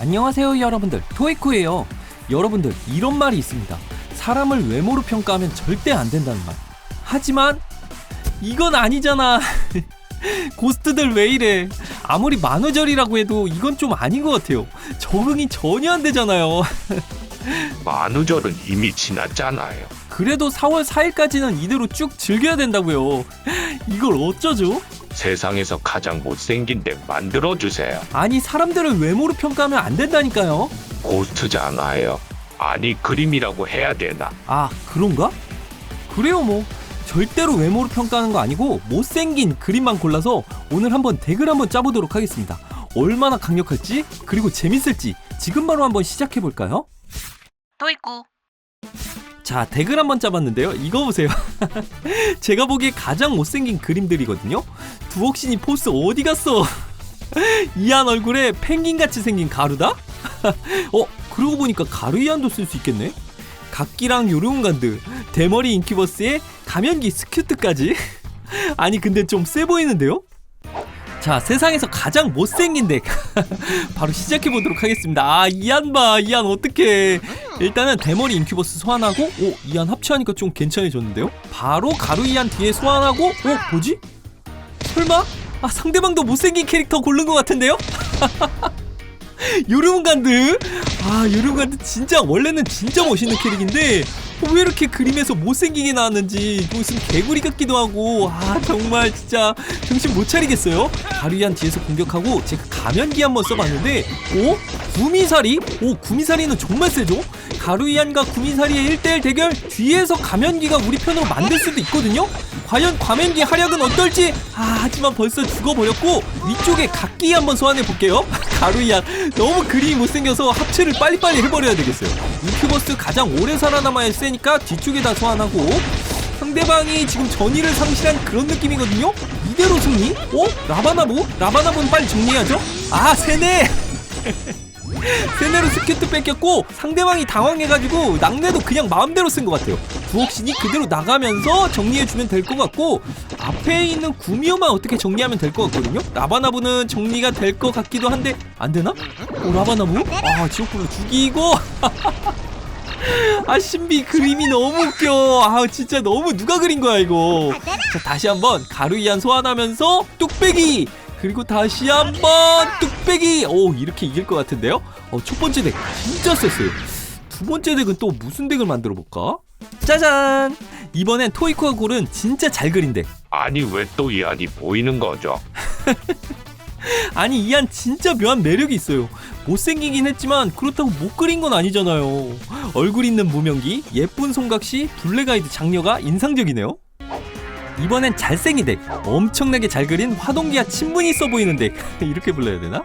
안녕하세요 여러분들. 토이코예요. 여러분들 이런 말이 있습니다. 사람을 외모로 평가하면 절대 안 된다는 말. 하지만 이건 아니잖아. 고스트들 왜 이래? 아무리 만우절이라고 해도 이건 좀 아닌 것 같아요. 적응이 전혀 안 되잖아요. 만우절은 이미 지났잖아요. 그래도 4월 4일까지는 이대로 쭉 즐겨야 된다고요. 이걸 어쩌죠? 세상에서 가장 못생긴 데 만들어주세요. 아니 사람들을 외모로 평가하면 안 된다니까요 고스트잖아요. 아니 그림이라고 해야 되나? 아 그런가? 그래요 뭐 절대로 외모로 평가하는 거 아니고 못생긴 그림만 골라서 오늘 한번 덱을 한번 짜보도록 하겠습니다 얼마나 강력할지 그리고 재밌을지 지금 바로 한번 시작해 볼까요? 토이쿠 자 덱을 한번 짜봤는데요. 이거 보세요. 제가 보기에 가장 못생긴 그림들이거든요. 두옥신이 포스 어디 갔어? 이한 얼굴에 펭귄같이 생긴 가루다? 어 그러고 보니까 가루이안도 쓸 수 있겠네? 각기랑 요르운간드 대머리 인큐버스에 가면기 스큐트까지? 아니 근데 좀 세 보이는데요? 자 세상에서 가장 못생긴 덱 바로 시작해 보도록 하겠습니다 아 이안 봐 이안 어떡해 일단은 대머리 인큐버스 소환하고 오 이안 합체하니까 좀 괜찮아졌는데요 바로 가루 이안 뒤에 소환하고 어 뭐지? 설마? 아 상대방도 못생긴 캐릭터 고른 것 같은데요? 요르문간드 아 요르문간드 진짜 원래는 진짜 멋있는 캐릭인데 어, 왜 이렇게 그림에서 못생기게 나왔는지 무슨 개구리 같기도 하고 아 정말 진짜 정신 못 차리겠어요 가루이안 뒤에서 공격하고 제가 가면기 한번 써봤는데 오? 구미사리? 오 구미사리는 정말 세죠? 가루이안과 구미사리의 1대1 대결 뒤에서 가면기가 우리 편으로 만들 수도 있거든요? 과연 과면기 활약은 어떨지 아 하지만 벌써 죽어버렸고 위쪽에 각기 한번 소환해 볼게요 가루이안 너무 그림이 못생겨서 합체를 빨리빨리 해버려야 되겠어요 인큐버스 가장 오래 살아남아야 세니까 뒤쪽에다 소환하고 상대방이 지금 전의를 상실한 그런 느낌이거든요 이대로 승리? 어? 라바나부? 라바나부는 빨리 정리해야죠 아 세네 세네로 스큐트 뺏겼고 상대방이 당황해가지고 낙내도 그냥 마음대로 쓴 것 같아요. 두옥신이 그대로 나가면서 정리해주면 될 것 같고 앞에 있는 구미호만 어떻게 정리하면 될 것 같거든요? 라바나부는 정리가 될 것 같기도 한데 안 되나? 오 라바나부? 아 지옥불로 죽이고. 아 신비 그림이 너무 웃겨. 아 진짜 너무 누가 그린 거야 이거. 자 다시 한번 가루이안 소환하면서 뚝배기 그리고 다시 한번 뚝배기. 오 이렇게 이길 것 같은데요? 어, 첫 번째 덱 진짜 셌어요. 두 번째 덱은 또 무슨 덱을 만들어 볼까? 짜잔! 이번엔 토이코가 고른 진짜 잘 그린 덱. 아니 왜 또 이 안이 보이는 거죠? 아니 이한 진짜 묘한 매력이 있어요. 못생기긴 했지만 그렇다고 못 그린 건 아니잖아요. 얼굴 있는 무명기 예쁜 송각시 블랙아이드 장녀가 인상적이네요 이번엔 잘생긴 덱 엄청나게 잘 그린 화동기와 친분이 있어 보이는 덱 이렇게 불러야 되나?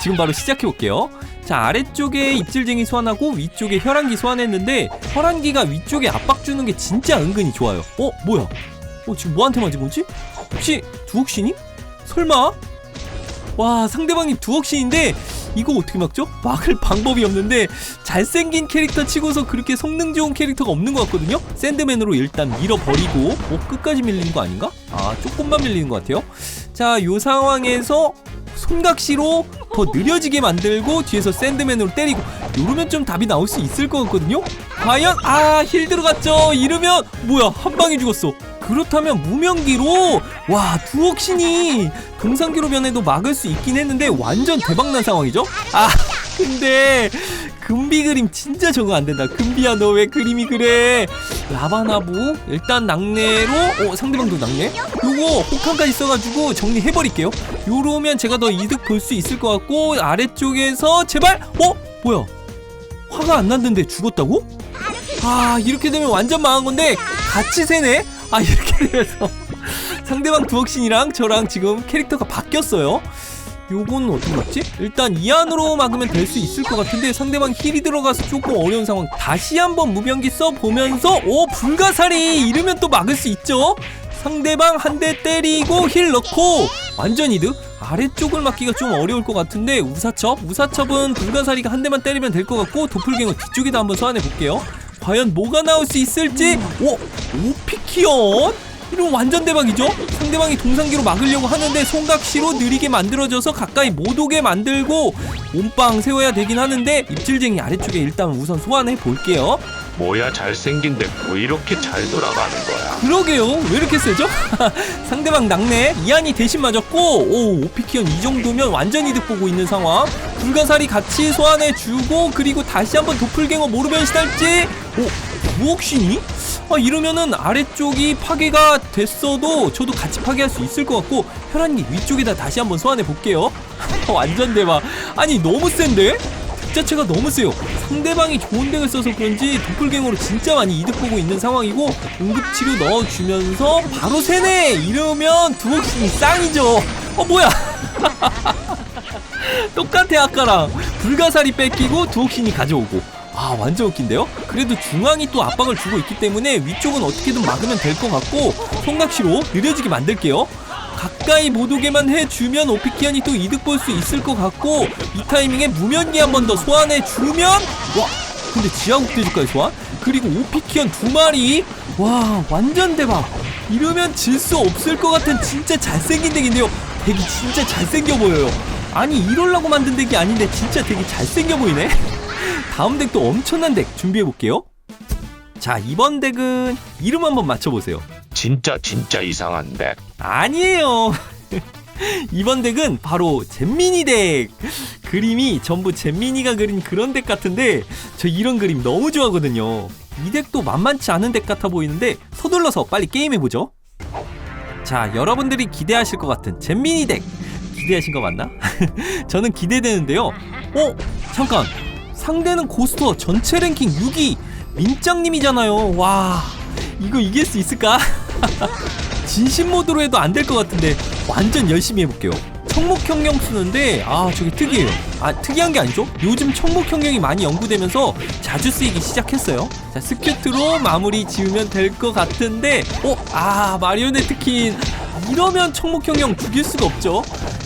지금 바로 시작해 볼게요 자 아래쪽에 입질쟁이 소환하고 위쪽에 혈안기 소환했는데 혈안기가 위쪽에 압박 주는 게 진짜 은근히 좋아요 어 뭐야 어 지금 뭐한테 맞은 거지? 혹시 두옥신이? 설마? 와 상대방이 두억신인데 이거 어떻게 막죠? 막을 방법이 없는데 잘생긴 캐릭터 치고서 그렇게 성능 좋은 캐릭터가 없는 것 같거든요? 샌드맨으로 일단 밀어버리고 어 끝까지 밀리는 거 아닌가? 아 조금만 밀리는 것 같아요 자 요 상황에서 손각시로 더 느려지게 만들고 뒤에서 샌드맨으로 때리고 이러면 좀 답이 나올 수 있을 것 같거든요? 과연 아 힐 들어갔죠 이러면 뭐야 한 방에 죽었어 그렇다면 무명기로? 와 두억신이 동상기로 변해도 막을 수 있긴 했는데 완전 대박난 상황이죠? 아 근데 금비 그림 진짜 적응 안 된다. 금비야 너 왜 그림이 그래? 라바나부 일단 낙내로 어 상대방도 낙내? 요거 혹한까지 써가지고 정리해버릴게요. 요러면 제가 더 이득 볼 수 있을 것 같고 아래쪽에서 제발 어? 뭐야? 화가 안 났는데 죽었다고? 아 이렇게 되면 완전 망한 건데 같이 세네 아 이렇게 되면서. 상대방 두억신이랑 저랑 지금 캐릭터가 바뀌었어요. 요건 어떻게 막지? 일단 이 안으로 막으면 될 수 있을 것 같은데 상대방 힐이 들어가서 조금 어려운 상황. 다시 한번 무병기 써보면서 오 불가사리! 이러면 또 막을 수 있죠? 상대방 한 대 때리고 힐 넣고 완전 이득? 아래쪽을 막기가 좀 어려울 것 같은데 우사첩? 우사첩은 불가사리가 한 대만 때리면 될 것 같고 도플갱어 뒤쪽에다 한번 소환해 볼게요 과연 뭐가 나올 수 있을지? 오 오피키언 이러면 완전 대박이죠? 상대방이 동상기로 막으려고 하는데 송각시로 느리게 만들어져서 가까이 못 오게 만들고 몸빵 세워야 되긴 하는데 입질쟁이 아래쪽에 일단 우선 소환해 볼게요. 뭐야 잘생긴데 뭐 이렇게 잘 돌아가는 거야 그러게요. 왜 이렇게 세죠? 상대방 낙내 이한이 대신 맞았고 오 오피키언 이 정도면 완전 이득 보고 있는 상황. 불가사리 같이 소환해 주고 그리고 다시 한번 도플갱어 모르변 시달지. 오 무옥신이? 아 이러면은 아래쪽이 파괴가 됐어도 저도 같이 파괴할 수 있을 것 같고 혈안기 위쪽에다 다시 한번 소환해 볼게요. 완전 대박. 아니 너무 센데? 득 자체가 너무 세요. 상대방이 좋은 덱을 써서 그런지 도플갱어로 진짜 많이 이득 보고 있는 상황이고 응급치료 넣어주면서 바로 세네 이러면 두목신이 짱이죠. 어 뭐야? 똑같아 아까랑 불가사리 뺏기고 두옥신이 가져오고 아 완전 웃긴데요? 그래도 중앙이 또 압박을 주고 있기 때문에 위쪽은 어떻게든 막으면 될 것 같고 손각시로 느려지게 만들게요. 가까이 못 오게만 해주면 오피키안이 또 이득 볼 수 있을 것 같고 이 타이밍에 무면기 한 번 더 소환해 주면 와 근데 지하국 대주까지 소환? 그리고 오피키안 두 마리? 와 완전 대박. 이러면 질 수 없을 것 같은 진짜 잘생긴 덱인데요. 덱이 진짜 잘생겨 보여요. 아니 이럴라고 만든 덱이 아닌데 진짜 덱이 잘생겨 보이네 다음 덱도 엄청난 덱 준비해 볼게요 자 이번 덱은 이름 한번 맞춰보세요 진짜 진짜 이상한데 아니에요. 이번 덱은 바로 잼민이 덱. 그림이 전부 잼민이가 그린 그런 덱 같은데 저 이런 그림 너무 좋아하거든요. 이 덱도 만만치 않은 덱 같아 보이는데 서둘러서 빨리 게임해 보죠. 자, 여러분들이 기대하실 것 같은 잼민이 덱 기대하신 거 맞나? 저는 기대되는데요. 어, 잠깐. 상대는 고스터 전체 랭킹 6위 민짱님이잖아요. 와, 이거 이길 수 있을까? 진심 모드로 해도 안 될 것 같은데 완전 열심히 해볼게요. 청목형령 쓰는데 아 저게 특이해요. 아 특이한 게 아니죠? 요즘 청목형령이 많이 연구되면서 자주 쓰이기 시작했어요. 자 스큐트로 마무리 지으면 될 것 같은데 어아 마리오네트 킨 이러면 청목형령 죽일 수가 없죠.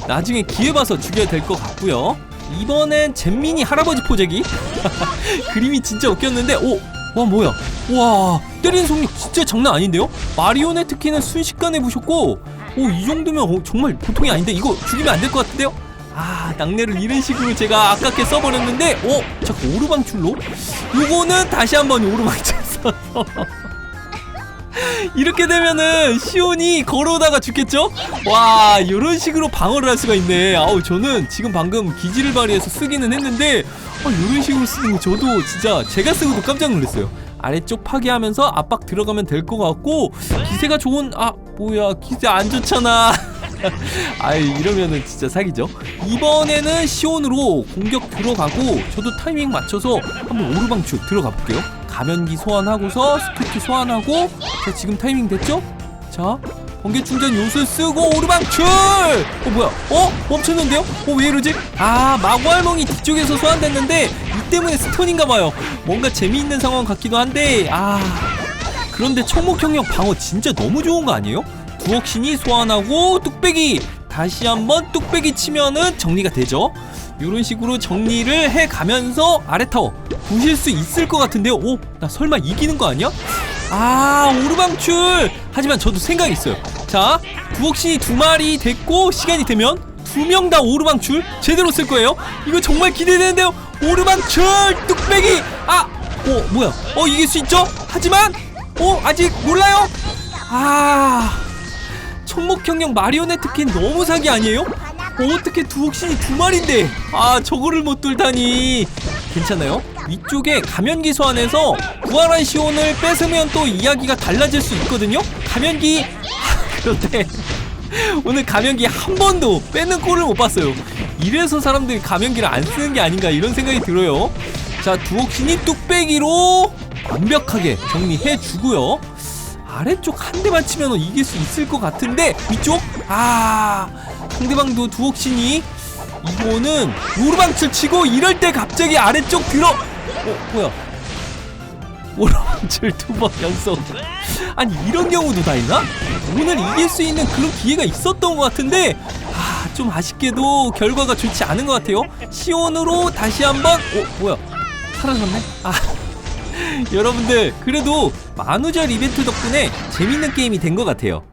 나중에 기회 봐서 죽여야 될 것 같고요. 이번엔 잼민이 할아버지 포재기? 그림이 진짜 웃겼는데 오 와 뭐야? 와 때리는 속력 진짜 장난 아닌데요? 마리오네트키는 순식간에 부셨고 오 이 정도면 어, 정말 보통이 아닌데 이거 죽이면 안 될 것 같은데요? 아 낙내를 이런 식으로 제가 아깝게 써버렸는데 오 자꾸 오르방출로? 요거는 다시 한번 오르방출 써서 이렇게 되면은 시온이 걸어오다가 죽겠죠? 와 이런 식으로 방어를 할 수가 있네. 아우 저는 지금 방금 기지를 발휘해서 쓰기는 했는데 어, 이런 식으로 쓰는 거 저도 진짜 제가 쓰고도 깜짝 놀랐어요. 아래쪽 파괴하면서 압박 들어가면 될 것 같고 기세가 좋은 아 뭐야 기세 안 좋잖아 아이 이러면은 진짜 사기죠. 이번에는 시온으로 공격 들어가고 저도 타이밍 맞춰서 한번 오르방출 들어가 볼게요. 가면기 소환하고서 스크트 소환하고 자 지금 타이밍 됐죠? 자 번개 충전 요술 쓰고 오르방출! 어 뭐야? 어? 멈췄는데요? 어 왜 이러지? 아 마구알몽이 뒤쪽에서 소환됐는데 이 때문에 스톤인가봐요. 뭔가 재미있는 상황 같기도 한데 아 그런데 청목형력 방어 진짜 너무 좋은 거 아니에요 두억신이 소환하고 뚝배기. 다시 한번 뚝배기 치면은 정리가 되죠. 이런 식으로 정리를 해 가면서 아래 타워. 부실 수 있을 것 같은데요. 오 나 설마 이기는 거 아니야? 아 오르방출! 하지만 저도 생각이 있어요. 자 두옥신이 두 마리 됐고 시간이 되면 두 명 다 오르방출 제대로 쓸 거예요. 이거 정말 기대되는데요. 오르방출 뚝배기! 아 어 뭐야? 어 이길 수 있죠? 하지만 어 아직 몰라요? 아 청목형령 마리오네트킨 너무 사기 아니에요? 어, 어떻게 두 옥신이 두 마리인데 아 저거를 못 뚫다니 괜찮아요? 위쪽에 가면기 소환해서 부활한 시온을 뺏으면 또 이야기가 달라질 수 있거든요? 가면기 그런데 오늘 가면기 한 번도 빼는 꼴을 못 봤어요 이래서 사람들이 가면기를 안 쓰는 게 아닌가 이런 생각이 들어요 자 두옥신이 뚝배기로 완벽하게 정리해 주고요 아래쪽 한 대만 치면 이길 수 있을 것 같은데 위쪽? 아 상대방도 두옥신이 이거는 오르방출 치고 이럴 때 갑자기 아래쪽 들어 어 뭐야? 오르방출 두 번 연속. 아니 이런 경우도 다 있나? 오늘 이길 수 있는 그런 기회가 있었던 것 같은데 아 좀 아쉽게도 결과가 좋지 않은 것 같아요. 시온으로 다시 한번 어 뭐야? 사라졌네? 아 여러분들 그래도 만우절 이벤트 덕분에 재밌는 게임이 된 것 같아요.